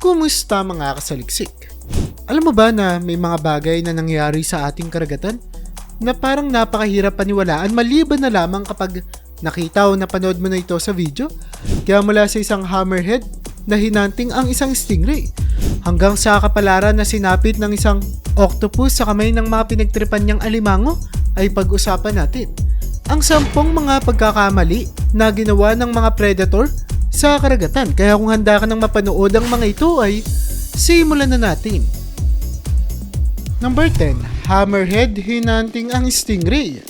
Kumusta mga kasaliksik? Alam mo ba na may mga bagay na nangyari sa ating karagatan na parang napakahirap paniwalaan maliban na lamang kapag nakita o napanood mo na ito sa video? Kaya mula sa isang hammerhead na hinanting ang isang stingray hanggang sa kapalaran na sinapit ng isang octopus sa kamay ng mga pinagtripan niyang alimango ay pag-usapan natin. Ang sampung mga pagkakamali na ginawa ng mga predator sa karagatan. Kaya kung handa ka nang mapanood ang mga ito ay simulan na natin. Number 10. Hammerhead hinanting ang stingray.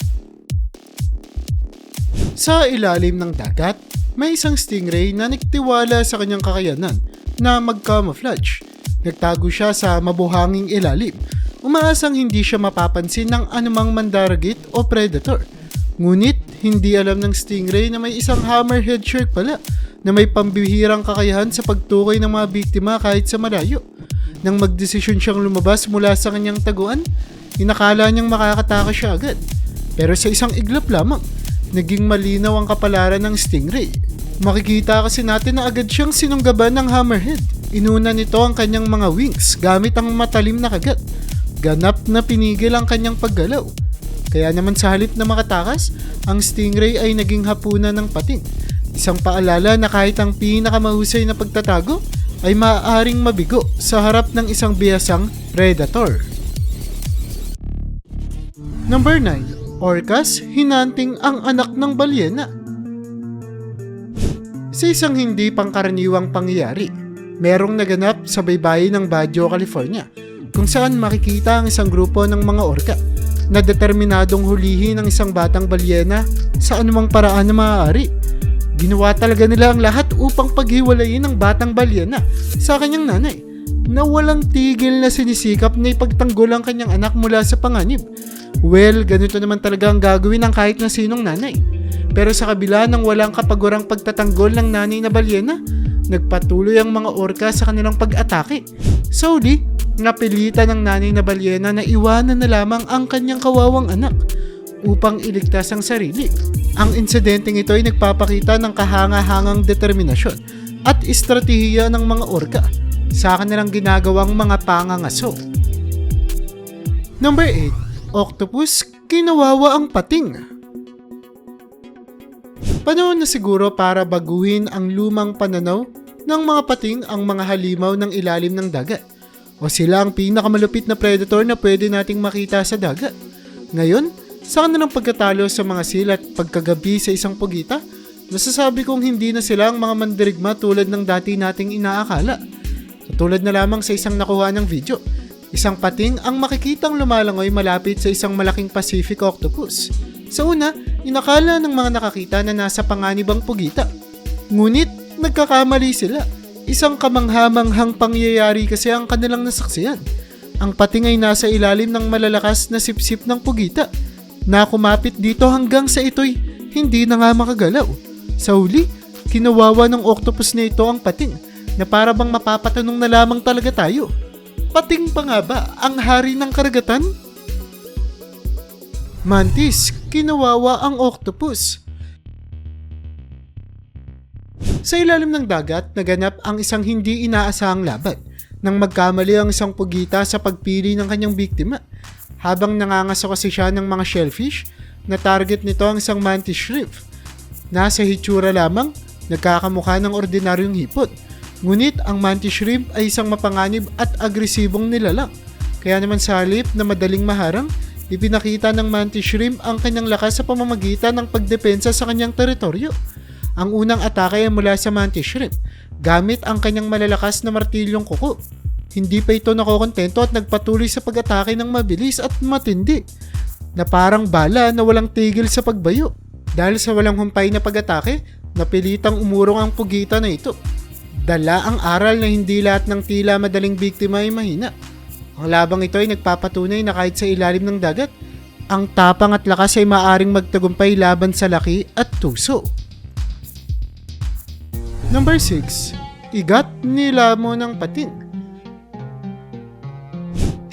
Sa ilalim ng dagat, may isang stingray na nagtiwala sa kanyang kakayanan na mag-camouflage. Nagtago siya sa mabuhanging ilalim. Umaasang hindi siya mapapansin ng anumang mandaragit o predator. Ngunit, hindi alam ng stingray na may isang hammerhead shark pala na may pambihirang kakayahan sa pagtukoy ng mga biktima kahit sa malayo. Nang magdesisyon siyang lumabas mula sa kanyang taguan, inakala niyang makakatakas siya agad. Pero sa isang iglap lamang, naging malinaw ang kapalaran ng stingray. Makikita kasi natin na agad siyang sinunggaban ng hammerhead. Inuna nito ang kanyang mga wings gamit ang matalim na kagat. Ganap na pinigil ang kanyang paggalaw. Kaya naman sa halip na makatakas, ang stingray ay naging hapunan ng pating. Isang paalala na kahit ang pinakamahusay na pagtatago ay maaaring mabigo sa harap ng isang biyasang predator. Number 9. Orcas hinanting ang anak ng balyena. Sa isang hindi pangkaraniwang pangyayari, merong naganap sa baybayin ng Baguio, California, kung saan makikita ang isang grupo ng mga orca na determinadong hulihin ang isang batang balyena sa anumang paraan na maaari. Ginawa talaga nila ang lahat upang paghiwalayin ang batang balyena sa kanyang nanay na walang tigil na sinisikap na ipagtanggol ang kanyang anak mula sa panganib. Well, ganito naman talaga ang gagawin ng kahit na sinong nanay. Pero sa kabila ng walang kapagurang pagtatanggol ng nanay na balyena, nagpatuloy ang mga orka sa kanilang pag-atake. Sa uli, napilitan ng nanay na balyena na iwanan na lamang ang kanyang kawawang anak upang iligtas ang sarili. Ang insidenteng ito ay nagpapakita ng kahanga-hangang determinasyon at estratehiya ng mga orka sa kanilang ginagawang mga pangangaso. Number 8. Octopus, kinawawa ang pating. Panahon na siguro para baguhin ang lumang pananaw ng mga pating ang mga halimaw ng ilalim ng dagat o sila ang pinakamalupit na predator na pwede nating makita sa dagat. Ngayon, sa kanilang pagkatalo sa mga sila at pagkagabi sa isang pugita, nasasabi kong hindi na sila ang mga mandirigma tulad ng dati nating inaakala. Katulad na lamang sa isang nakuha ng video, isang pating ang makikitang lumalangoy malapit sa isang malaking Pacific octopus. Sa una, inakala ng mga nakakita na nasa panganibang pugita. Ngunit, nagkakamali sila. Isang kamanghamanghang pangyayari kasi ang kanilang nasaksiyan. Ang pating ay nasa ilalim ng malalakas na sipsip ng pugita na kumapit dito hanggang sa ito'y hindi na nga makagalaw. Sa huli, kinawawa ng octopus na ito ang pating na para bang mapapatanong na lamang talaga tayo. Pating pa nga ba ang hari ng karagatan? Mantis, kinawawa ang octopus. Sa ilalim ng dagat, naganap ang isang hindi inaasahang laban nang magkamali ang isang pugita sa pagpili ng kanyang biktima. Habang nangangaso kasi siya ng mga shellfish, na target nito ang isang mantis shrimp. Nasa hitsura lamang, nagkakamukha ng ordinaryong hipot. Ngunit ang mantis shrimp ay isang mapanganib at agresibong nilalang. Kaya naman sa halip na madaling maharang, ipinakita ng mantis shrimp ang kanyang lakas sa pamamagitan ng pagdepensa sa kanyang teritoryo. Ang unang atake ay mula sa mantis shrimp, gamit ang kanyang malalakas na martilyong kuko. Hindi pa ito nakokontento at nagpatuloy sa pag-atake ng mabilis at matindi, na parang bala na walang tigil sa pagbayo. Dahil sa walang humpay na pag-atake, napilitang umurong ang pugita na ito. Dala ang aral na hindi lahat ng tila madaling biktima ay mahina. Ang labang ito ay nagpapatunay na kahit sa ilalim ng dagat, ang tapang at lakas ay maaring magtagumpay laban sa laki at tuso. Number 6. Igat nilamo ng pating.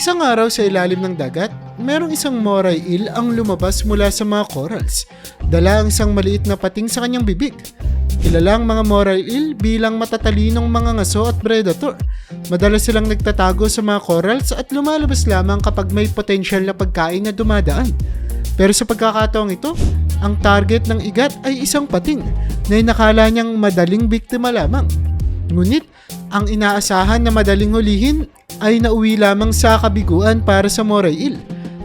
Isang araw sa ilalim ng dagat, merong isang moray eel ang lumabas mula sa mga corals. Dala ang isang maliit na pating sa kanyang bibig. Kilala ang mga moray eel bilang matatalinong mga ngaso at predator. Madalas silang nagtatago sa mga corals at lumalabas lamang kapag may potensyal na pagkain na dumadaan. Pero sa pagkakataong ito, ang target ng igat ay isang pating na inakala niyang madaling biktima lamang. Ngunit, ang inaasahan na madaling hulihin ay nauwi lamang sa kabiguan para sa moray eel.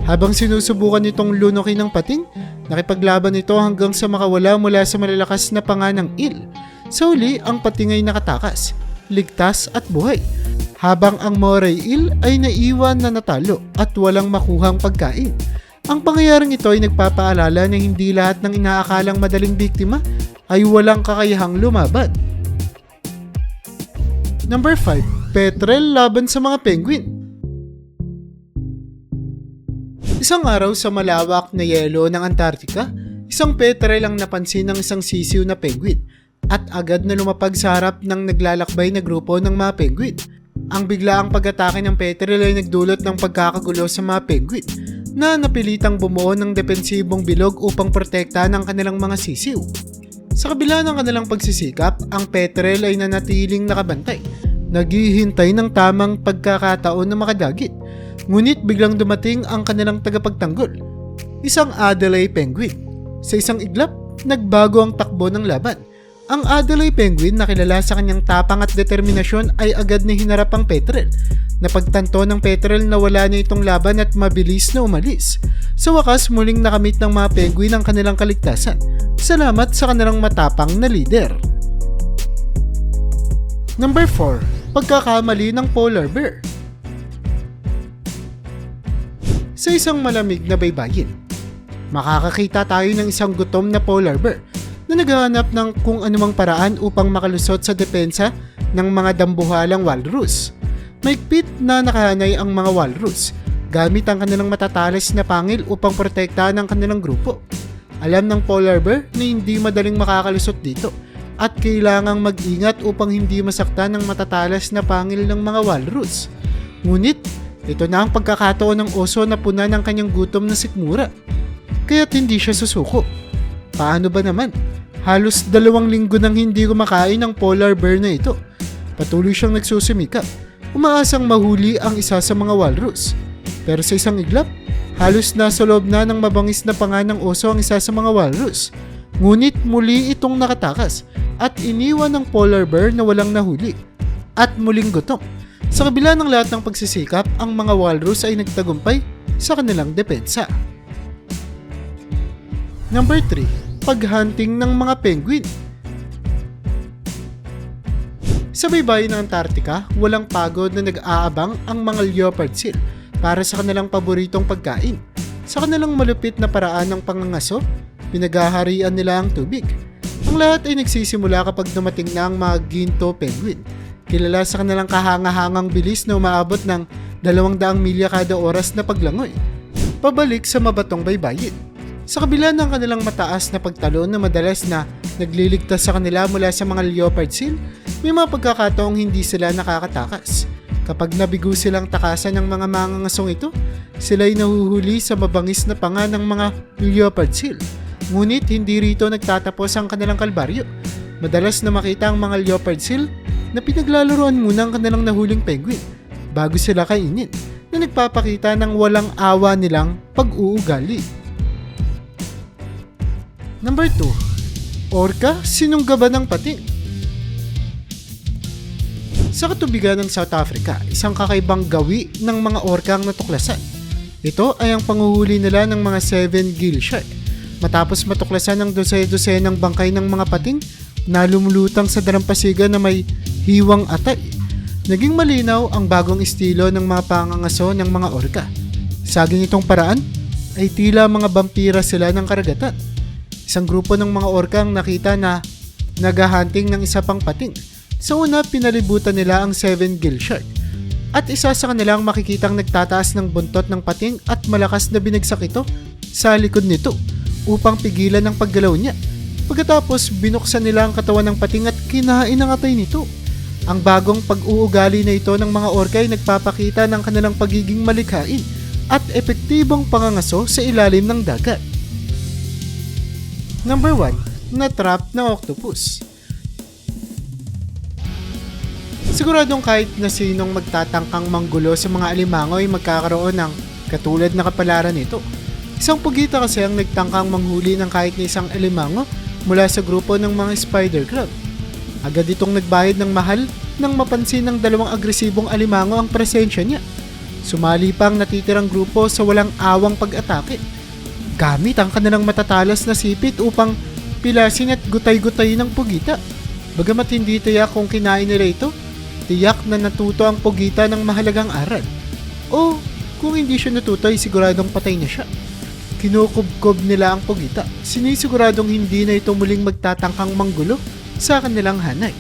Habang sinusubukan itong lunokin ng pating, nakipaglaban ito hanggang sa makawala mula sa malalakas na panga ng eel. Sa huli, ang pating ay nakatakas, ligtas at buhay. Habang ang moray eel ay naiwan na natalo at walang makuhang pagkain. Ang pangyayaring ito ay nagpapaalala na hindi lahat ng inaakalang madaling biktima ay walang kakayahang lumaban. Number 5. Petrel laban sa mga penguin. Isang araw sa malawak na yelo ng Antarctica, isang petrel ang napansin ng isang sisiw na penguin at agad na lumapag sa harap ng naglalakbay na grupo ng mga penguin. Ang biglaang pag-atake ng petrel ay nagdulot ng pagkakagulo sa mga penguin na napilitang bumuo ng depensibong bilog upang protektahan ang kanilang mga sisiw. Sa kabila ng kanilang pagsisikap, ang petrel ay nanatiling nakabantay, naghihintay ng tamang pagkakataon na makadagit. Ngunit biglang dumating ang kanilang tagapagtanggol, isang Adelaide penguin. Sa isang iglap, nagbago ang takbo ng laban. Ang Adelaide penguin na kilala sa kanyang tapang at determinasyon ay agad na hinarap ang petrel. Napagtanto ng petrel na wala na itong laban at mabilis na umalis. Sa wakas, muling nakamit ng mga penguin ang kanilang kaligtasan. Salamat sa kanilang matapang na leader. Number 4. Pagkakamali ng polar bear. Sa isang malamig na baybayin, makakakita tayo ng isang gutom na polar bear na naghahanap ng kung anumang paraan upang makalusot sa depensa ng mga dambuhalang walrus. Maigpit na nakahanay ang mga walrus gamit ang kanilang matatalas na pangil upang protektahan ang kanilang grupo. Alam ng polar bear na hindi madaling makakalusot dito at kailangang mag-ingat upang hindi masaktan ng matatalas na pangil ng mga walrus. Ngunit, ito na ang pagkakataon ng oso na puna ng kanyang gutom na sikmura. Kaya't hindi siya susuko. Paano ba naman? Halos dalawang linggo nang hindi kumakain ng polar bear na ito. Patuloy siyang nagsusumikap. Umaasang mahuli ang isa sa mga walrus. Pero sa isang iglap, halos nasa loob na ng mabangis na panga ng oso ang isa sa mga walrus. Ngunit muli itong nakatakas at iniwan ng polar bear na walang nahuli. At muling gutom. Sa kabila ng lahat ng pagsisikap, ang mga walrus ay nagtagumpay sa kanilang depensa. Number 3. Paghunting ng mga penguin. Sa baybayin ng Antarctica, walang pagod na nag-aabang ang mga leopard seal para sa kanilang paboritong pagkain. Sa kanilang malupit na paraan ng pangangaso, pinaghaharian nila ang tubig. Ang lahat ay nagsisimula kapag dumating na ang mga ginto penguin. Kilala sa kanilang kahangahangang bilis na umaabot ng 200 milya kada oras na paglangoy. Pabalik sa mabatong baybayin. Sa kabila ng kanilang mataas na pagtalon na madalas na nagliligtas sa kanila mula sa mga leopard seal, may mga pagkakataong hindi sila nakakatakas. Kapag nabigo silang takasan ng mga mangangasong ito, sila ay nahuhuli sa mabangis na panga ng mga leopard seal. Ngunit hindi rito nagtatapos ang kanilang kalbaryo. Madalas na makita ang mga leopard seal na pinaglalaroan muna ang kanilang nahuling penguin bago sila kainin na nagpapakita ng walang awa nilang pag-uugali. Number 2. Orca, sinunggaban ng pating. Sa katubigan ng South Africa, isang kakaibang gawi ng mga orca ang natuklasan. Ito ay ang panguhuli nila ng mga 7 gill shark. Matapos matuklasan ng dose-dosenang bangkay ng mga pating na lumulutang sa dalampasigan na may hiwang atay. Naging malinaw ang bagong estilo ng mga pangangaso ng mga orca. Saging itong paraan ay tila mga vampira sila ng karagatan. Isang grupo ng mga orca ang nakita na naghahunting ng isa pang pating. Sa una, pinalibutan nila ang 7 gill shark. At isa sa kanilang makikitang nagtataas ng buntot ng pating at malakas na binagsak ito sa likod nito upang pigilan ang paggalaw niya. Pagkatapos, binuksan nila ang katawan ng pating at kinain ang atay nito. Ang bagong pag-uugali na ito ng mga orca ay nagpapakita ng kanilang pagiging malikhain at epektibong pangangaso sa ilalim ng dagat. Number 1. Na-trap ng octopus. Siguradong kahit na sinong magtatangkang manggulo sa mga alimango ay magkakaroon ng katulad na kapalaran nito. Isang pugita kasi ang nagtangkang manghuli ng kahit na isang alimango mula sa grupo ng mga spider crab. Agad itong nagbayad ng mahal nang mapansin ng dalawang agresibong alimango ang presensya niya. Sumali pa ang natitirang grupo sa walang awang pag-atake. Gamit ang kanilang matatalas na sipit upang pilasin at gutay-gutay ng pugita. Bagamat hindi tiyak kung kinain nila ito, tiyak na natuto ang pugita ng mahalagang aral. O kung hindi siya natuto ay siguradong patay na siya. Kinukubkob nila ang pugita, sinisiguradong hindi na ito muling magtatangkang manggulo sa kanilang hanay.